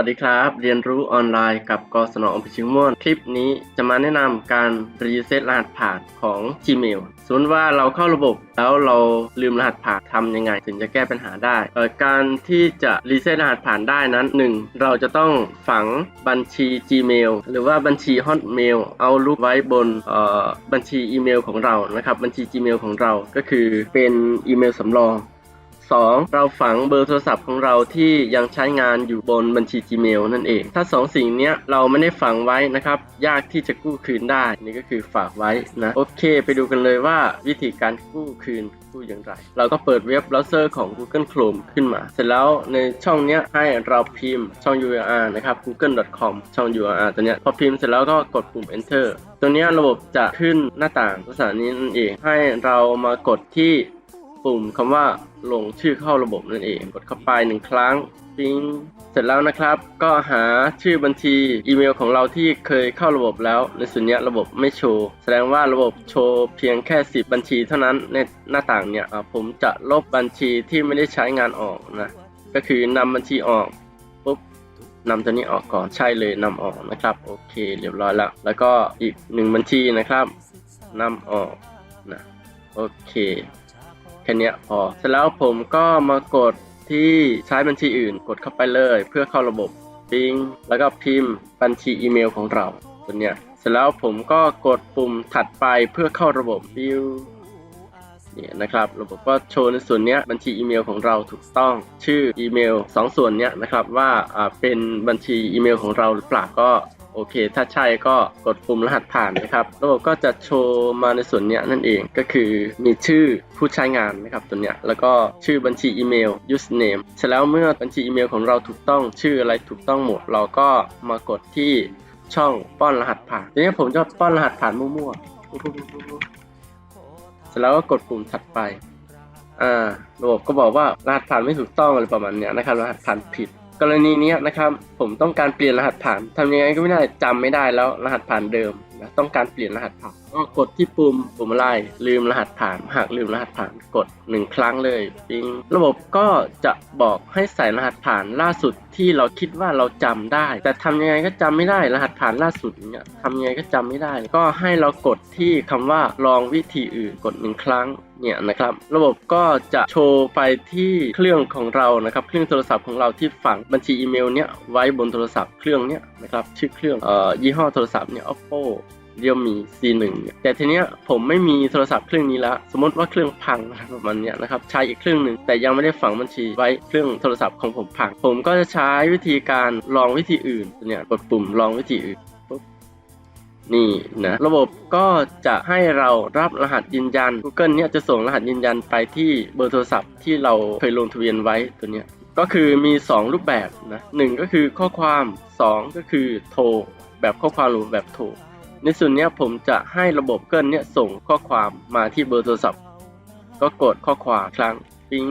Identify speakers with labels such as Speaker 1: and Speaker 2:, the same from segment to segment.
Speaker 1: วัสดีครับ เรียนรู้ออนไลน์กับกศนอมพิชิงม่วน คลิปนี้จะมาแนะนำการรีเซ็ตรหัสผ่านของ Gmail สมมติว่าเราเข้าระบบแล้วเราลืมรหัสผ่านทำยังไง ถึงจะแก้ปัญหาได้ การที่จะรีเซ็ตรหัสผ่านได้นั้น 1. เราจะต้องฝังบัญชี Gmail หรือว่าบัญชี Hotmail เอารูปไว้บนบัญชีอีเมลของเรานะครับบัญชี Gmail ของเราก็คือเป็นอีเมลสำรอง 2. เราฝังเบอร์โทรศัพท์ของเราที่ยังใช้งานอยู่บนบัญชี Gmail นั่นเอง ถ้า 2 สิ่งนี้เราไม่ได้ฝังไว้นะครับ ยากที่จะกู้คืนได้ นี่ก็คือฝากไว้นะ โอเค ไปดูกันเลยว่าวิธีการกู้คืนกู้อย่างไร เราก็เปิดเว็บเบราว์เซอร์ของ Google Chrome ขึ้นมา เสร็จแล้วในช่องนี้ให้เราพิมพ์ช่อง URL นะครับ google.com ช่อง URL ตัวนี้พอพิมพ์เสร็จแล้วก็กดปุ่ม enter ตัวนี้ระบบจะขึ้นหน้าต่างลักษณะนี้นั่นเอง ให้เรามากดที่ ปุ่มคำว่าลงชื่อเข้าระบบนั่นเอง กดเข้าไปหนึ่งครั้งปิ้งเสร็จแล้วนะครับ ก็หาชื่อบัญชีอีเมลของเราที่เคยเข้าระบบแล้ว ในส่วนนี้ระบบไม่โชว์ แสดงว่าระบบโชว์เพียงแค่ 10 บัญชีเท่านั้นในหน้าต่างเนี่ยผมจะลบบัญชีที่ไม่ได้ใช้งานออกนะ ก็คือนำบัญชีออกปุ๊บนำตัวนี้ออกก่อนใช่เลยนำออกนะครับ โอเคเรียบร้อยแล้วแล้วก็อีกหนึ่งบัญชีนะครับนำออกนะโอเค ค่นี้พอ เสร็จแล้วผมก็มากดที่ใช้บัญชีอื่น กดเข้าไปเลย เพื่อเข้าระบบปิงแล้วก็พิมพ์บัญชีอีเมลของเราตัวเนี้ยเสร็จแล้วผมก็กดปุ่มถัดไปเพื่อเข้าระบบบิวเนี่ยนะครับระบบก็โชว์ในส่วนเนี้ยบัญชีอีเมลของเราถูกต้องชื่ออีเมลสองส่วนเนี้ยนะครับว่าอ่าเป็นบัญชีอีเมลของเราหรือเปล่าก็ โอเค ถ้าใช่ก็กดปุ่มรหัสผ่านนะครับ ระบบก็จะโชว์มาในส่วนนี้นั่นเอง ก็คือมีชื่อผู้ใช้งานนะครับตัวเนี้ย แล้วก็ชื่อบัญชีอีเมล username เสร็จแล้วเมื่อบัญชีอีเมลของเราถูกต้อง ชื่ออะไรถูกต้องหมด เราก็มากดที่ช่องป้อนรหัสผ่าน ทีนี้ผมจะป้อนรหัสผ่านมั่วๆ เสร็จแล้วก็กดปุ่มถัดไป อ่า ระบบก็บอกว่ารหัสผ่านไม่ถูกต้องอะไรประมาณเนี้ยนะครับ รหัสผ่านผิด กรณีนี้นะครับผมต้องการเปลี่ยนรหัสผ่านทำยังไงก็ไม่ได้จำไม่ได้แล้วรหัสผ่านเดิมนะต้องการเปลี่ยนรหัสผ่านก็กดที่ปุ่มปุ่มอะไรลืมรหัสผ่าน หากลืมรหัสผ่านกดหนึ่งครั้งเลยปิงระบบก็จะบอกให้ใส่รหัสผ่านล่าสุดที่เราคิดว่าเราจำได้ แต่ทำยังไงก็จำไม่ได้รหัสผ่านล่าสุดเนี่ยทำยังไงก็จำไม่ได้ ก็ให้เรากดที่คำว่าลองวิธีอื่นกดหนึ่งครั้ง เนี่ยนะครับระบบก็จะโชว์ไปที่เครื่องของเรานะครับเครื่องโทรศัพท์ของเราที่ฝังบัญชีอีเมลเนี้ยไว้บนโทรศัพท์เครื่องเนี้ยนะครับชื่อเครื่องเอ่อยี่ห้อโทรศัพท์เนี่ย oppo เรียวมี C1 เนี่ยแต่ทีเนี้ยผมไม่มีโทรศัพท์เครื่องนี้แล้ว สมมติว่าเครื่องพังนะประมาณเนี้ยนะครับใช้อีกเครื่องหนึ่งแต่ยังไม่ได้ฝังบัญชีไว้เครื่องโทรศัพท์ของผมพัง ผมก็จะใช้วิธีการลองวิธีอื่นเนี่ยกดปุ่มลองวิธีอื่น นี่นะระบบก็จะให้เรารับรหัสยืนยัน Google เนี่ยจะส่งรหัสยืนยันไปที่เบอร์โทรศัพท์ที่เราเคยลงทะเบียนไว้ตัวเนี้ยก็คือมี 2 รูปแบบนะหนึ่งก็คือข้อความ 2 ก็คือโทรแบบข้อความหรือแบบโทรในส่วนนี้ผมจะให้ระบบเกิลเนี่ยส่งข้อความมาที่เบอร์โทรศัพท์ ก็กดข้อความครั้งปิ้ง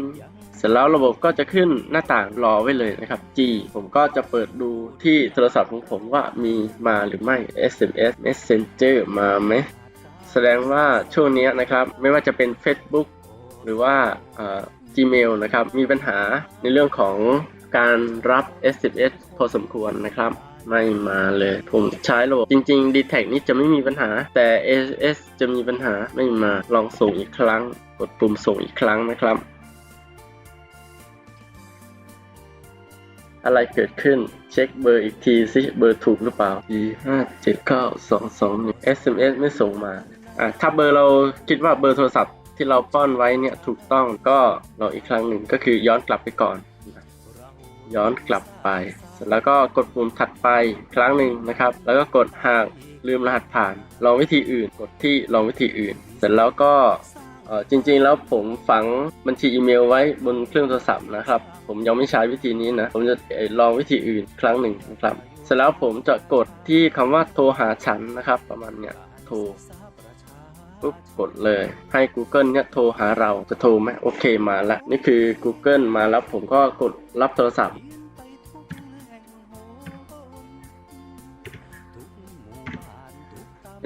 Speaker 1: เสร็จแล้วระบบก็จะขึ้นหน้าต่างรอไว้เลยนะครับ G ผมก็จะเปิดดูที่โทรศัพท์ของผมว่ามีมาหรือไม่ SMS Messenger มาไหม แสดงว่าช่วงนี้นะครับ ไม่ว่าจะเป็น Facebook หรือว่า Gmail นะครับ มีปัญหาในเรื่องของการรับ SMS พอสมควรนะครับ ไม่มาเลย ผมใช้ระบบจริง ๆ d t แทนี่จะไม่มีปัญหา แต่ AS จะมีปัญหาไม่มาลองส่งอีกครั้ง กดปุ่มส่งอีกครั้งนะครับ อะไรเกิดขึ้น เช็คเบอร์อีกทีซิเบอร์ถูกหรือเปล่า e 5 7 9 2 2 1 SMS ไม่ส่งมาอะถ้าเบอร์เราคิดว่าเบอร์โทรศัพท์ที่เราป้อนไว้เนี่ยถูกต้องก็ลองอีกครั้งหนึ่งก็คือย้อนกลับไปก่อน ย้อนกลับไปเสร็จแล้วก็กดปุ่มถัดไปครั้งหนึ่งนะครับ แล้วก็กดหากลืมรหัสผ่าน ลองวิธีอื่นกดที่ลองวิธีอื่น เสร็จแล้วก็ จริงๆแล้วผมฝังบัญชีอีเมลไว้บนเครื่องโทรศัพท์นะครับ ผมยังไม่ใช้วิธีนี้นะ ผมจะลองวิธีอื่นครั้งหนึ่งนะครับ เสร็จแล้วผมจะกดที่คำว่าโทรหาฉันนะครับ ประมาณเนี้ยโทรปุ๊บกดเลย ให้ Google เนี่ยโทรหาเราจะโทรไหมโอเคมาแล้วนี่คือ Google มาแล้วผมก็กดรับโทรศัพท์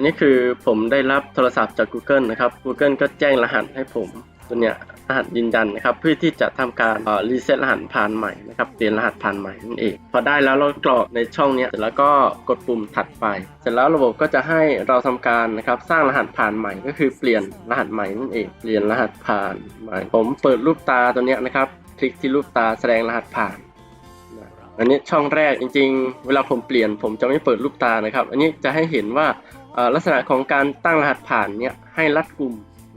Speaker 1: นนี้คือผมได้รับโทรศัพท์จาก Google นะครับ Google ก็แจ้งรหัสให้ผมตัวเนี้ยรหัสยืนยันนะครับ เพื่อที่จะทำการรีเซ็ตรหัสผ่านใหม่นะครับเปลี่ยนรหัสผ่านใหม่นั่นเอง พอได้แล้วเรากรอกในช่องนี้เสร็จแล้วก็กดปุ่มถัดไป เสร็จแล้วระบบก็จะให้เราทำการนะครับสร้างรหัสผ่านใหม่ ก็คือเปลี่ยนรหัสใหม่นั่นเอง เปลี่ยนรหัสผ่านใหม่ ผมเปิดรูปตาตัวเนี้ยนะครับ คลิกที่รูปตาแสดงรหัสผ่าน อันนี้ช่องแรกจริง ๆ เวลาผมเปลี่ยน ผมจะไม่เปิดรูปตานะครับ อันนี้จะให้เห็นว่าลักษณะของการตั้งรหัสผ่านเนี่ยให้รัดกลุ่ม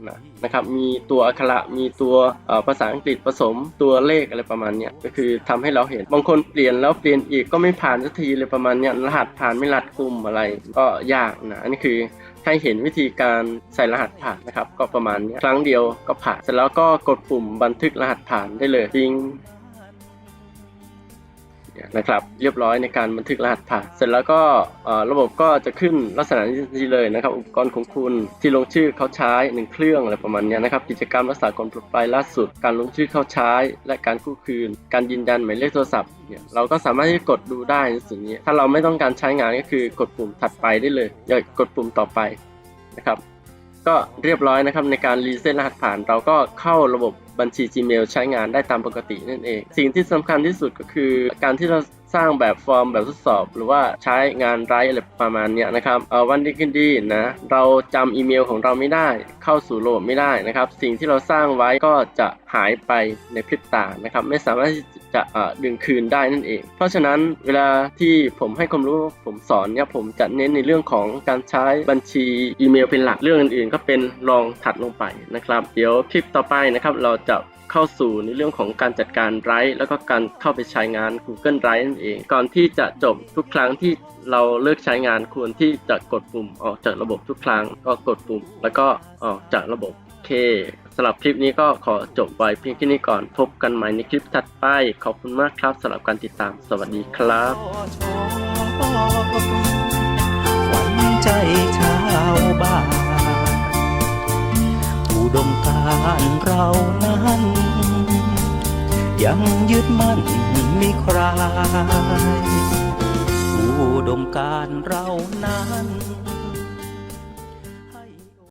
Speaker 1: นะนะครับมีตัวอักขระมีตัวภาษาอังกฤษผสมตัวเลขอะไรประมาณเนี้ยก็คือทำให้เราเห็นบางคนเปลี่ยนแล้วเปลี่ยนอีกก็ไม่ผ่านสักทีเลยประมาณเนี้ยรหัสผ่านไม่รัดกลุ่มอะไรก็ยากนะอันนี้คือให้เห็นวิธีการใส่รหัสผ่านนะครับ ก็ประมาณเนี้ยครั้งเดียวก็ผ่านเสร็จแล้วก็กดปุ่มบันทึกรหัสผ่านได้เลยจริง นะครับ เรียบร้อยในการบันทึกรหัสผ่านเสร็จแล้วก็ระบบก็จะขึ้นลักษณะนี้เลยนะครับ อุปกรณ์ของคุณที่ลงชื่อเขาใช้หนึ่งเครื่องอะไรประมาณนี้นะครับ กิจกรรมรักษาความปลอดภัยล่าสุด การลงชื่อเข้าใช้ และการกู้คืน การยืนยันหมายเลขโทรศัพท์เนี่ยเราก็สามารถที่กดดูได้ในส่วนนี้ ถ้าเราไม่ต้องการใช้งานก็คือกดปุ่มถัดไปได้เลยอย่ากดปุ่มต่อไปนะครับ ก็เรียบร้อยนะครับในการรีเซ็ตรหัสผ่าน เราก็เข้าระบบบัญชี Gmail ใช้งานได้ตามปกตินั่นเอง สิ่งที่สำคัญที่สุดก็คือการที่เรา สร้างแบบฟอร์มแบบทดสอบ หรือว่าใช้งานไร้อะไรประมาณเนี้ยนะครับเออวันดีขึ้นดีนะเราจำอีเมลของเราไม่ได้ เข้าสู่ระบบไม่ได้นะครับ สิ่งที่เราสร้างไว้ก็จะหายไปในพริบตานะครับ ไม่สามารถที่จะเอ่อดึงคืนได้นั่นเอง เพราะฉะนั้นเวลาที่ผมให้ความรู้ผมสอนเนี่ยผมจะเน้นในเรื่องของการใช้บัญชีอีเมลเป็นหลักเรื่องอื่นๆ ก็เป็นรองถัดลงไปนะครับ เดี๋ยวคลิปต่อไปนะครับเราจะ เข้าสู่ในเรื่องของการจัดการไร้แล้วก็การเข้าไปใช้งาน Google Drive นั่นเอง ก่อนที่จะจบทุกครั้งที่เราเลิกใช้งานควรที่จะกดปุ่มออกจากระบบทุกครั้ง ก็กดปุ่ม แล้วก็ออกจากระบบโอเคสำหรับคลิปนี้ก็ขอจบไว้เพียงแค่นี้ก่อนพบกันใหม่ในคลิปถัดไป ขอบคุณมากครับสำหรับการติดตาม สวัสดีครับ
Speaker 2: วัญใจชาวบ้าน ดมการเรานั้น ยังยึดมั่นมีใครอุดมการเรานั้น